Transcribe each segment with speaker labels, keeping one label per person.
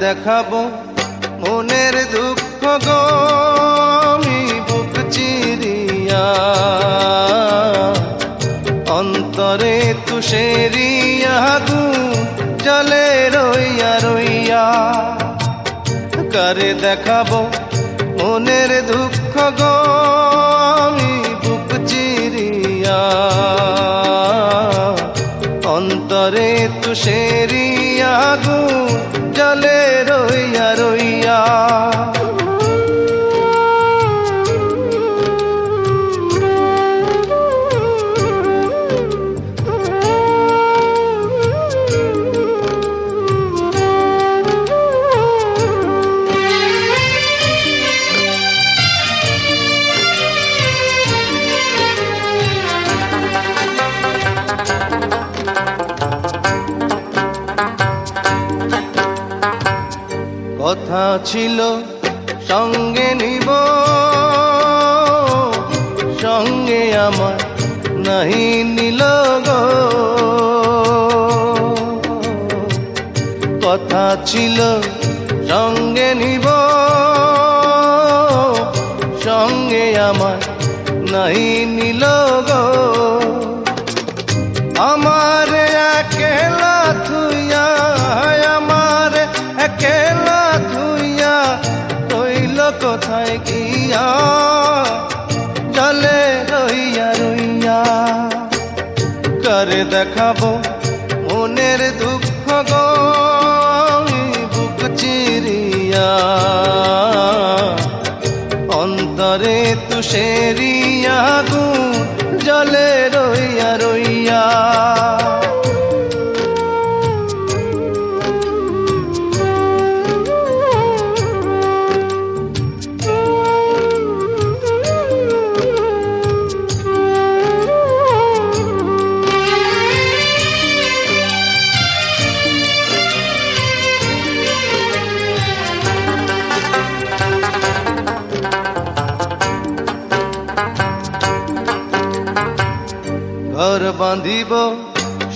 Speaker 1: দেখাবো মনের দুঃখ গো, আমি বুক চিরিয়া। অন্তরে তুষেরিয়া গু জলে রইয়া রইয়া। কারে দেখাবো মনের দুঃখ গো অন্তরে তুষেরিয়া গু জলে রইয়া রইয়া। কথা ছিল, সঙ্গে নিব। সঙ্গে আমার নাহি নিল গো। কথা ছিল, সঙ্গে নিব। সঙ্গে আমার নাহি নিল গো। আমার একেলা থুইয়া গিয়া জলে রইয়া রইয়া করে দেখাবো মনের দুঃখ। বাঁধিব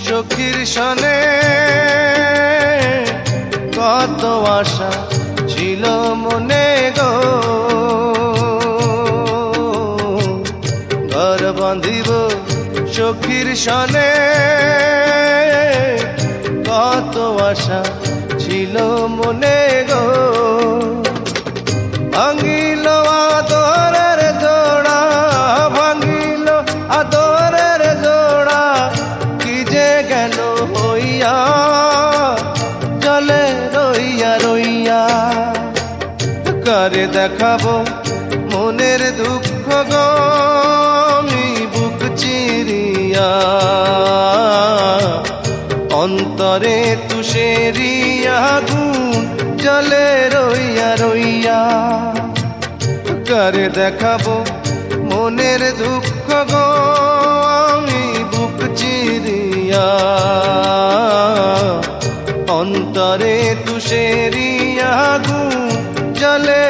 Speaker 1: সখীর সনে। কত আশা ছিল মনে গো। ঘর বাঁধিব সখীর সনে। কত আশা ছিল মনে গো। ভাঙিল আদরের করে দেখাবো মনের দুঃখ গো, আমি বুক চিরিয়া। অন্তরে তুষেরিয়া গুণ জলে রইয়া রইয়া। করে দেখাবো মনের দুঃখ গো, আমি বুক চিরিয়া। অন্তরে তুষেরিয়া গুণ জলে